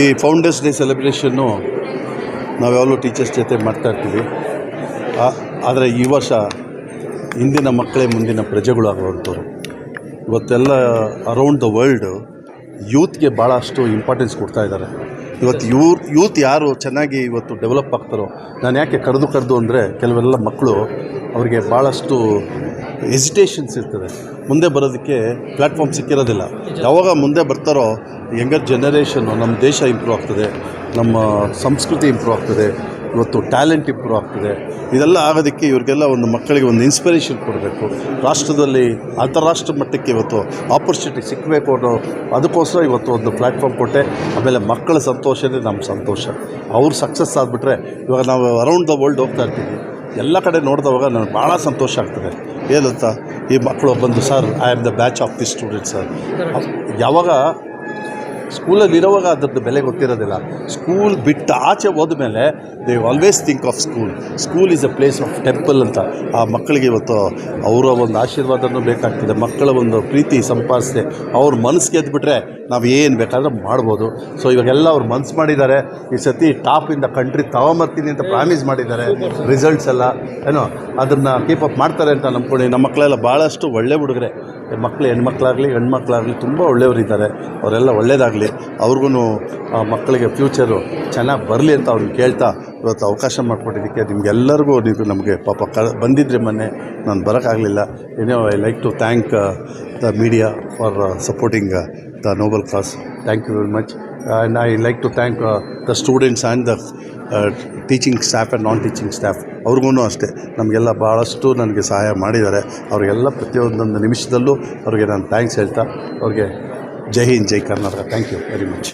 ಈ founders day ಸೆಲೆಬ್ರೇಷನ್ನು ನಾವು teachers ಜೊತೆ ಮಾಡ್ತಾ ಇರ್ತೀವಿ. ಆದರೆ ಈ ವರ್ಷ ಇಂದಿನ ಮಕ್ಕಳೇ ಮುಂದಿನ ಪ್ರಜೆಗಳು ಆಗುವಂಥವ್ರು. ಇವತ್ತೆಲ್ಲ ಅರೌಂಡ್ ದ ವರ್ಲ್ಡ್ ಯೂತ್ಗೆ ಭಾಳಷ್ಟು ಇಂಪಾರ್ಟೆನ್ಸ್ ಕೊಡ್ತಾ ಇದ್ದಾರೆ. ಇವತ್ತು ಯೂರ್ ಯೂತ್ ಯಾರು ಚೆನ್ನಾಗಿ ಇವತ್ತು ಡೆವಲಪ್ ಆಗ್ತಾರೋ, ನಾನು ಯಾಕೆ ಕರೆದು ಕರೆದು ಅಂದರೆ ಕೆಲವೆಲ್ಲ ಮಕ್ಕಳು ಅವರಿಗೆ ಭಾಳಷ್ಟು ಎಸಿಟೇಷನ್ಸ್ ಇರ್ತದೆ. ಮುಂದೆ ಬರೋದಕ್ಕೆ ಪ್ಲ್ಯಾಟ್ಫಾರ್ಮ್ ಸಿಕ್ಕಿರೋದಿಲ್ಲ. ಯಾವಾಗ ಮುಂದೆ ಬರ್ತಾರೋ ಯಂಗರ್ ಜನರೇಷನ್ನು ನಮ್ಮ ದೇಶ ಇಂಪ್ರೂವ್ ಆಗ್ತದೆ. ನಮ್ಮ ಸಂಸ್ಕೃತಿ ಇಂಪ್ರೂವ್ ಆಗ್ತದೆ. ಇವತ್ತು ಟ್ಯಾಲೆಂಟ್ ಇಂಪ್ರೂವ್ ಆಗ್ತದೆ. ಇದೆಲ್ಲ ಆಗೋದಕ್ಕೆ ಇವ್ರಿಗೆಲ್ಲ ಒಂದು ಮಕ್ಕಳಿಗೆ ಒಂದು ಇನ್ಸ್ಪಿರೇಷನ್ ಕೊಡಬೇಕು. ರಾಷ್ಟ್ರದಲ್ಲಿ, ಅಂತಾರಾಷ್ಟ್ರ ಮಟ್ಟಕ್ಕೆ ಇವತ್ತು ಆಪರ್ಚುನಿಟಿ ಸಿಕ್ಕಬೇಕು ಅನ್ನೋ ಅದಕ್ಕೋಸ್ಕರ ಇವತ್ತು ಒಂದು ಪ್ಲ್ಯಾಟ್ಫಾರ್ಮ್ ಕೊಟ್ಟೆ. ಆಮೇಲೆ ಮಕ್ಕಳ ಸಂತೋಷನೇ ನಮ್ಮ ಸಂತೋಷ. ಅವ್ರು ಸಕ್ಸಸ್ ಆಗಿಬಿಟ್ರೆ, ಇವಾಗ ನಾವು ಅರೌಂಡ್ ದ ವರ್ಲ್ಡ್ ಹೋಗ್ತಾ ಇರ್ತೀವಿ. ಎಲ್ಲ ಕಡೆ ನೋಡಿದವಾಗ ನನಗೆ ಭಾಳ ಸಂತೋಷ ಆಗ್ತದೆ. ಏನಂತ? ಈ ಮಕ್ಕಳು ಬಂದು sir I am the batch of the student sir ಯಾವಾಗ ಸ್ಕೂಲಲ್ಲಿ ಇರೋವಾಗ ಅದರದ್ದು ಬೆಲೆ ಗೊತ್ತಿರೋದಿಲ್ಲ. ಸ್ಕೂಲ್ ಬಿಟ್ಟು ಆಚೆ ಹೋದ ಮೇಲೆ they always think of school school is a place of temple ಅಂತ. ಆ ಮಕ್ಕಳಿಗೆ ಇವತ್ತು ಅವರ ಒಂದು ಆಶೀರ್ವಾದನೂ ಬೇಕಾಗ್ತದೆ. ಮಕ್ಕಳ ಒಂದು ಪ್ರೀತಿ ಸಂಪಾದಿಸಿದೆ ಅವ್ರ ಮನಸ್ಸು ಗೆದ್ದುಬಿಟ್ರೆ ನಾವು ಏನು ಬೇಕಾದರೂ ಮಾಡ್ಬೋದು. ಸೊ ಇವಾಗೆಲ್ಲ ಅವ್ರು ಮನ್ಸು ಮಾಡಿದ್ದಾರೆ. ಈ ಸತಿ ಟಾಪ್ ಇಂದ ಕಂಟ್ರಿ ತಗೊಂಬರ್ತೀನಿ ಅಂತ ಪ್ರಾಮಿಸ್ ಮಾಡಿದ್ದಾರೆ. ರಿಸಲ್ಟ್ಸ್ ಎಲ್ಲ, ಏನೋ, ಅದನ್ನು ಕೀಪ್ ಅಪ್ ಮಾಡ್ತಾರೆ ಅಂತ ನಂಬ್ಕೊಂಡು ನಮ್ಮ ಮಕ್ಕಳೆಲ್ಲ ಭಾಳಷ್ಟು ಒಳ್ಳೆ ಹುಡುಗರೆ. ಮಕ್ಕಳು ಹೆಣ್ಮಕ್ಳಾಗಲಿ ಹೆಣ್ಮಕ್ಳಾಗಲಿ ತುಂಬ ಒಳ್ಳೆಯವರಿದ್ದಾರೆ. ಅವರೆಲ್ಲ ಒಳ್ಳೆಯದಾಗಲಿ ಅವ್ರಿಗೂ ಮಕ್ಕಳಿಗೆ ಫ್ಯೂಚರು ಚೆನ್ನಾಗಿ ಬರಲಿ ಅಂತ ಅವ್ರನ್ನ ಕೇಳ್ತಾ ಇವತ್ತು ಅವಕಾಶ ಮಾಡಿಕೊಟ್ಟಿದ್ದಕ್ಕೆ ನಿಮಗೆಲ್ಲರಿಗೂ ನೀವು ನಮಗೆ ಪಾಪ ಕ ಬಂದಿದ್ದರೆ ಮೊನ್ನೆ, ನಾನು ಬರೋಕ್ಕಾಗಲಿಲ್ಲ. ಏನೋ I like to thank the media for supporting the noble cause thank you very much and I like to thank the students and the teaching staff and non teaching staff ಅವ್ರಿಗೂ ಅಷ್ಟೇ. ನಮಗೆಲ್ಲ ಭಾಳಷ್ಟು ನನಗೆ ಸಹಾಯ ಮಾಡಿದ್ದಾರೆ. ಅವರಿಗೆಲ್ಲ ಪ್ರತಿಯೊಂದೊಂದು ನಿಮಿಷದಲ್ಲೂ ಅವ್ರಿಗೆ ನಾನು ಥ್ಯಾಂಕ್ಸ್ ಹೇಳ್ತಾ, ಅವ್ರಿಗೆ Jai Hind Jai Karnataka thank you very much